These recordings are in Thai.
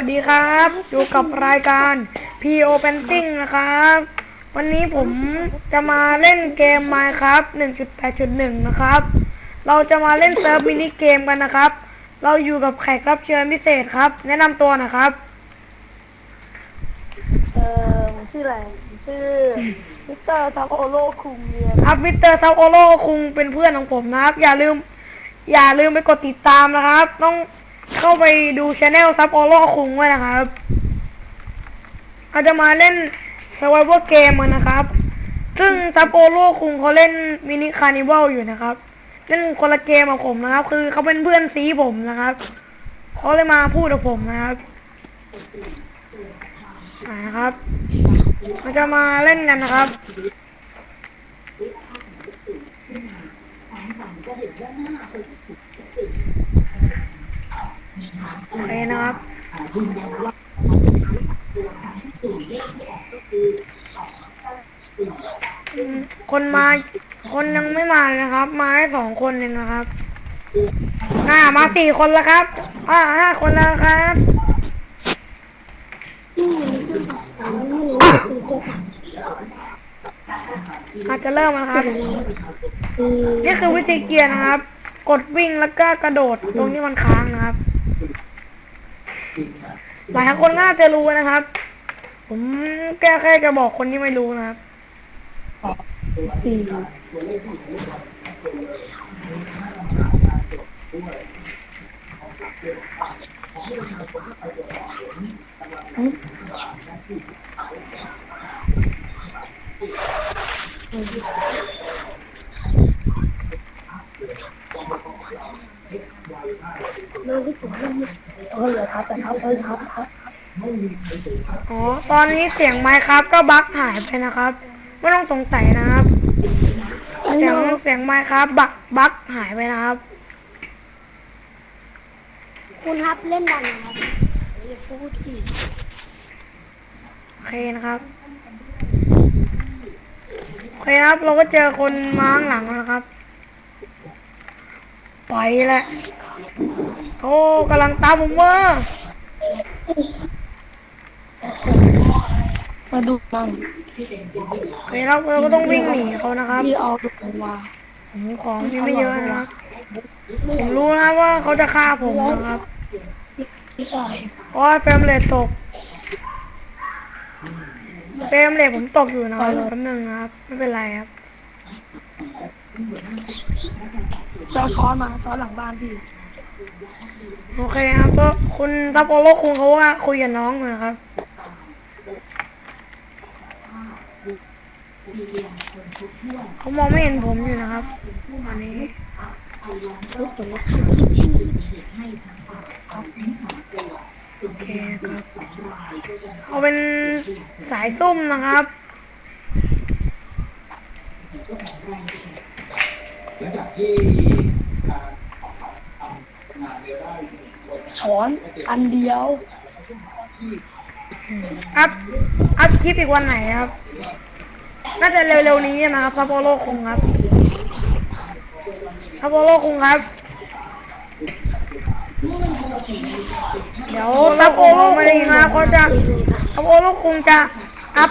สวัสดีครับ อยู่กับรายการ PO Painting นะครับ วันนี้ผมจะมาเล่นเกม Minecraft 1.8.1 นะครับ เราจะมาเล่นเซิร์ฟมินิเกมกันนะครับ เราอยู่กับแขกรับเชิญพิเศษครับ แนะนำตัวหนะครับ เออชื่ออะไรชื่อมิสเตอร์ซาโอโลคุงเรียนครับมิสเตอร์ซาโอโลคุงเป็นเพื่อนของผมนะครับ อย่าลืม อย่าลืมไปกดติดตามนะครับ ต้อง เข้าไปดูช anel ซับโอโลคุงไว้นะครับเราจะมาเล่น survival game กันนะครับ ซึ่งซับโอโลคุงเขาเล่นมินิคาร์นิวัลอยู่นะครับ เล่นคนละเกมกับผมนะครับ คือเขาเป็นเพื่อนซีผมนะครับเขาเลยมาพูดกับผมนะครับนะครับเราจะมาเล่นกันนะครับ เคนะครับคนมา คนยังไม่มาเลยนะครับ มาแค่สองคนเองนะครับอ่ามาสี่คนแล้วครับอ่าห้าคนแล้วครับอาจจะเริ่มแล้วครับ นี่คือวิธีเกียร์นะครับ กดวิ่งแล้วก็กระโดดตรงที่มันค้างนะครับ หลายคนน่าจะรู้นะครับ ผมแค่แค่จะบอกคนที่ไม่รู้นะครับสี่เรื่องที่ผมเรื่อง เออเหรอครับแต่ครับเออครับครับอ๋อตอนนี้เสียงไมค์ครับก็บั๊กหายไปนะครับ ไม่ต้องสงสัยนะครับ เสียงเสียงไมค์ครับบักบั๊กหายไปนะครับ คุณครับเล่นดันครับอย่าพูดสิโอเคนะครับโอเคครับ เราก็เจอคนมาข้างหลังแล้วนะครับ ไปแหละ โอ้กำลังตามผมมามาดูบ้างโอเคครับเราก็ต้องวิ่งหนีเขานะครับที่เอาดูมาผมของมีไม่เยอะนะครับผมรู้นะว่าเขาจะฆ่าผมนะครับที่ใส่เพราะว่าเฟรมเรทตกเฟรมเรทผมตกอยู่นะครับแป๊บนึงนะครับ ไม่เป็นไรครับจะซ้อนมาซ้อนหลังบ้านพี่ โอเคครับก็คุณซับโอโลคุงเขาว่าคุยกับน้องนะครับเขามองไม่เห็นผมอยู่นะครับอันนี้โอเคครับเอาเป็นสายซุ่มนะครับและจากที่ ช้อนอันเดียวอัพอัพคลิปอีกวันไหนครับ น่าจะเร็วๆนี้นะครับซับโอโลคุงครับซับโอโลคุงครับ เดี๋ยวซับโอโลคุงนะเขาจะซับโอโลคุงจะอัพ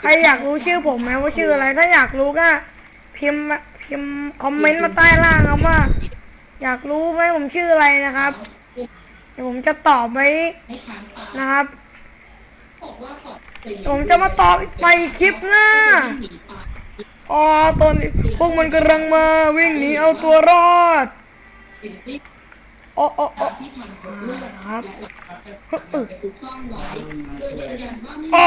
ใครอยากรู้ชื่อผมไหมว่าชื่ออะไร ถ้าอยากรู้ก็พิมพ์พิมพ์คอมเมนต์มาใต้ล่างครับว่า อยากรู้ไหมผมชื่ออะไรนะครับ เดี๋ยวผมจะตอบไว้นะครับผมจะมาตอบไปคลิปหน้าอ๋อตอนนี้พวกมันกำลังมาวิ่งหนีเอาตัวรอดโอ้โอ้โอ้ครับอึ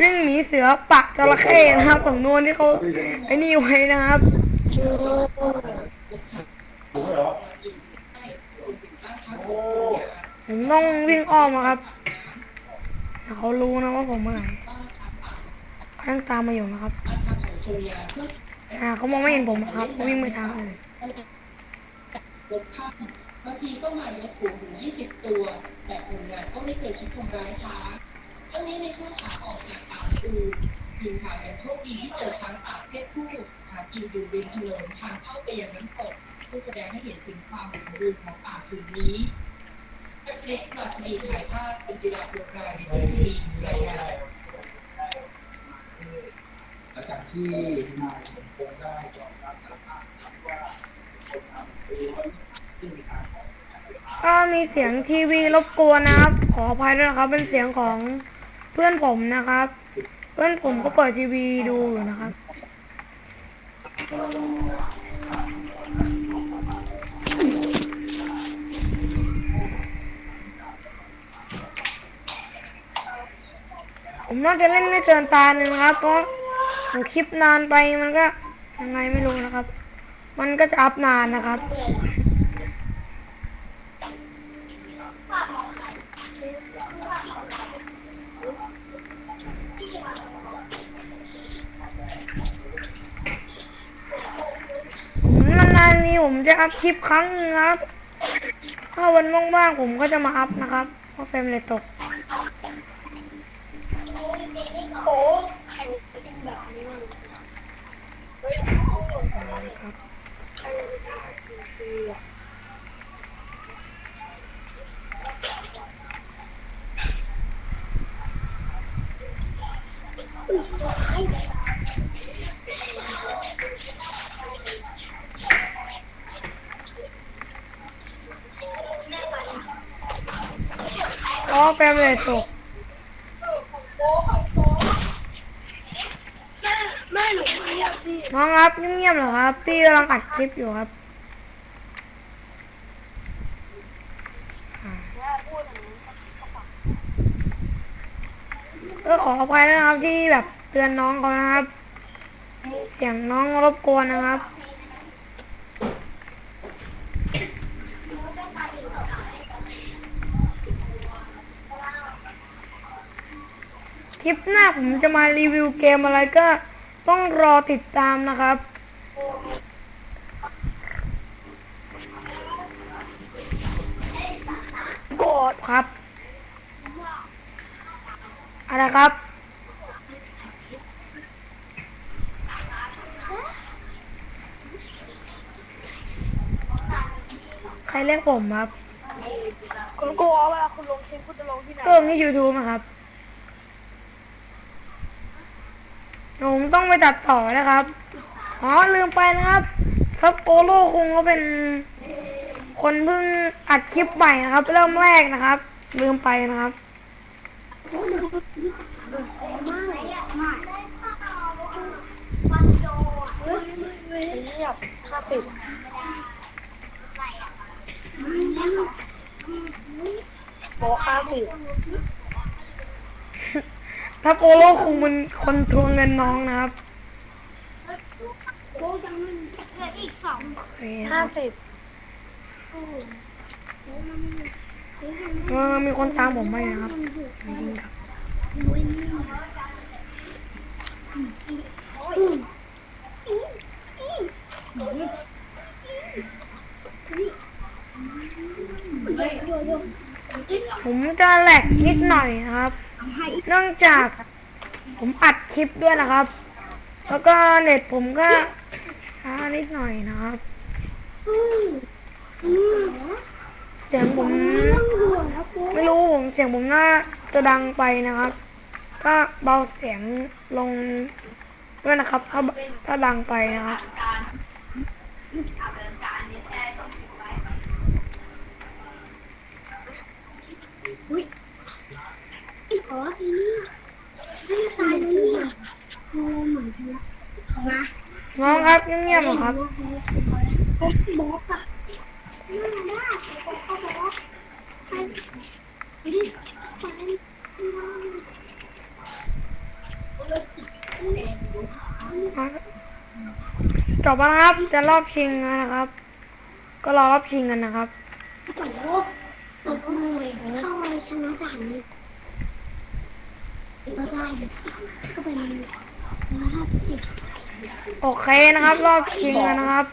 วิ่งหนีเสือปะจระเข้นะครับสำนวนที่เขาไอ้นี่ไว้นะครับผมต้องวิ่งอ้อมครับแต่เขารู้นะว่าผมเมื่อไหร่เขายังตามมาอยู่นะครับอ่าเขามองไม่เห็นผมนะครับเขาวิ่งไปทางอื่นบางทีก็มาเนื้อถุงถึง20 ตัว แต่ผมเนี่ยก็ไม่เคยคิดทำร้ายช้างทั้งนี้ในช่วงขาออกจากป่าอูทีมข่าวยังโชคดีที่เจอช้างป่าเพศผู้หากินอยู่ ริมถนนทางเข้าไปยังน้ำตกเพื่อแสดงให้เห็นถึงความสมบูรณ์ของป่าผืนนี้เล็กๆมาดีถ่ายภาพเป็นกีฬาโบราณในพื้นที่รายงานก็มีเสียงทีวีรบกวนนะครับ ขออภัยด้วยนะครับ เป็นเสียงของเพื่อนผมนะครับ เพื่อนผมก็เปิดทีวีดูอยู่นะครับ ผมน่าจะเล่นไม่เกินตาหนึ่งครับ เพราะคลิปนานไปมันก็ยังไงไม่รู้นะครับ มันก็จะอัพนานนะครับผมนานๆนี้ ผมจะอัพคลิปครั้งนึงครับ ถ้าวันว่างๆผมก็จะมาอัพนะครับ เพราะเฟรมเลยตก โอ้ อ๋อเฟรมเลยตกแม่หนูไม่อยากสิน้องครับเงียบๆเหรอครับ พี่กำลังอัดคลิปอยู่ครับแม่พูดอย่างนี้เออขออภัยนะครับที่แบบเตือนน้องเขานะครับ เสียงน้องรบกวนนะครับ ลิปหน้าผมจะมารีวิวเกมอะไรก็ต้องรอติดตามนะครับโกรธครับ อะไรครับใครเรียกผมครับ คุณกลัวเวลาคุณลงคลิปคุณจะลงที่ไหน ก็ลงที่ YouTube นะครับผม ต้องไปตัดต่อนะครับ อ๋อลืมไปนะครับซับโปโลคงเขาเป็นคนเพิ่งอัดคลิปใหม่นะครับ เริ่มแรกนะครับ ลืมไปนะครับเงียบห้าสิบโบห้าสิบ ถ้าโปโลคงเป็นคนทวงเงินน้องนะครับโบยังมันเหลืออีกสองโอเคคห้ารับสิบเออมีคนตามผมไปนะครับจริงๆครับผมจะแหลกนิดหน่อยนะครับ เนื่องจากผมอัดคลิปด้วยนะครับ แล้วก็เน็ตผมก็ช้านิดหน่อยนะครับเสียงผมไม่รู้ผมเสียงผมน่าจะดังไปนะครับ ก็เบาเสียงลงด้วยนะครับ ถ้าถ้าดังไปนะครับ อ๋อทีนี้ไม่ตายแล้วนี่โอ้เหมือนกันละนะน้องครับเงียบๆเหรอครับโอ้บล็อกอะน่าได้โอ้บล็อกไปไปดิไปจบแล้วนะครับ จะรอบชิงนะครับ ก็รอรอบชิงกันนะครับโอ้โหเข้ามาชนะสามนี่ก็ได้ก็เป็นร้อยห้าสิบ โอเคนะครับ รอบชิงนะครับ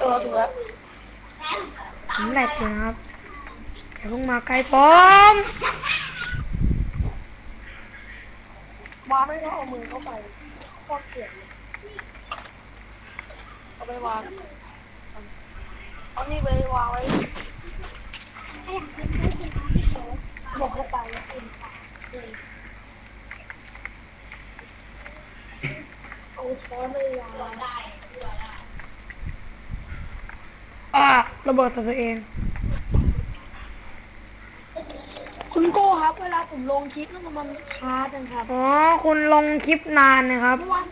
ตัวถูกแล้วผมแหลกอยู่นะครับอย่าเพิ่งมาใกล้ผมวางไม่ต้องเอามือเข้าไปโคตรเกลียดเลยเอาไปวางเอานี่ไปวางไว้บอกเข้าไปแล้วคุณเอาช้อนไปวาง อ่า ระเบิดใส่ตัวเอง คุณโก้ครับ เวลาผมลงคลิปแล้วมันช้าจังครับอ๋อ คุณลงคลิปนานนะครับ เมื่อวาน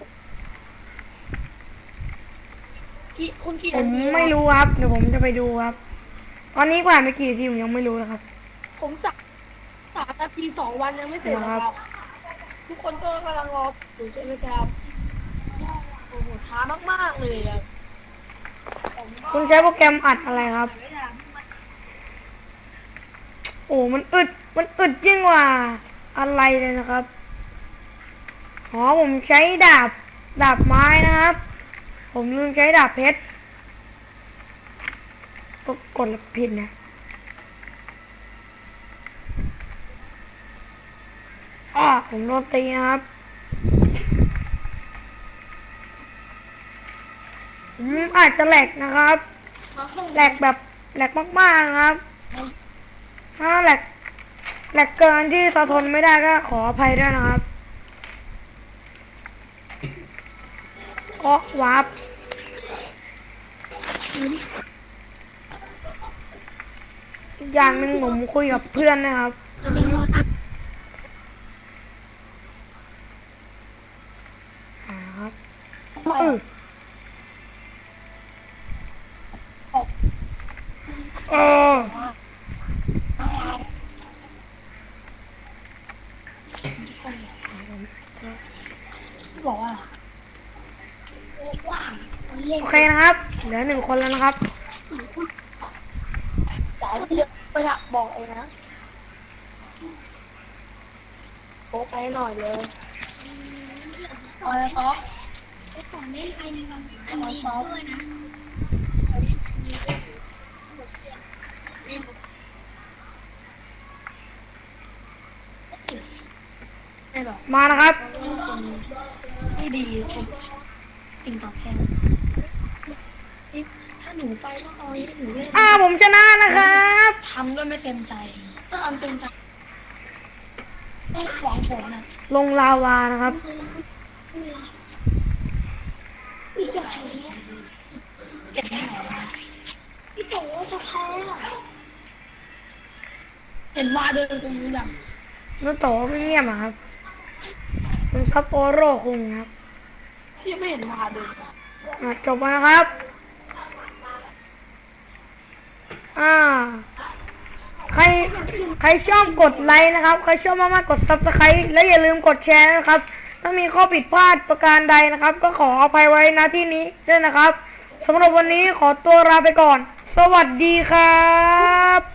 กี่คุณกี่ผนามทีไม่รู้ครับ เดี๋ยวผมจะไปดูครับ ตอนนี้ผ่านไปกี่นาทีผมยังไม่รู้นะครับ ผมสักสามนาทีสองวันยังไม่เสร็จนะคครัรับบทุกคนก็กำลังรออยู่ใช่ไหมครับโอ้โหช้ามากๆเลยอะผมก็ คุณใช้โปรแกรมอัดอะไรครับ โอ้มันอึด มันอึดยิ่งกว่า อะไรเลยนะครับ อ๋อผมใช้ดาบ ดาบไม้นะครับ ผมลืมใช้ดาบเพชรก็กดผิดนะอ้อผมโดนตีนะครับ ผม อาจจะแหลกนะครับ แหลกแบบแหลกมากๆนะครับ ถ้าแหลกแหลกเกินที่สะทนไม่ได้ก็ขออภัยด้วยนะครับก็วับอย่างหนึ่งผมคุยกับเพื่อนนะครับ หาครับเออเออ บอกว่าโอเคนะครับ เหลือหนึ่งคนแล้วนะครับจ่ายที่ไปอะบอกเองนะโป๊ไปหน่อยเลยเอาเลยป๊อปก่อนเล่นอันนี้อันนี้ด้วยนะ ไม่หรอกมานะครับไม่ดีผมสิ่งตอบแทนถ้าหนูไปต้องเอาให้หนูเล่นอ่าผมชนะนะครับ ทำด้วยไม่เต็มใจถ้าทำเต็มใจต้องหวังผลนะลงลาวานะครับ อีกอย่างนี้เก็บไม่ไหนนะพี่โตจะแพ้อะเห็นว่าเดินตรงนี้แบบนุโตะไม่เงียบอะครับ คุณซัปโปโรคุงครับพี่ไม่เห็นว่าเดินอะจบแล้วนะครับ อ่า ใครใครชอบกดไลค์นะครับ ใครชอบมากๆกดซับสไครต์และอย่าลืมกดแชร์นะครับ ถ้ามีข้อผิดพลาดประการใดนะครับ ก็ขออภัยไว้ณที่นี้ด้วยนะครับสำหรับวันนี้ขอตัวลาไปก่อน สวัสดีครับ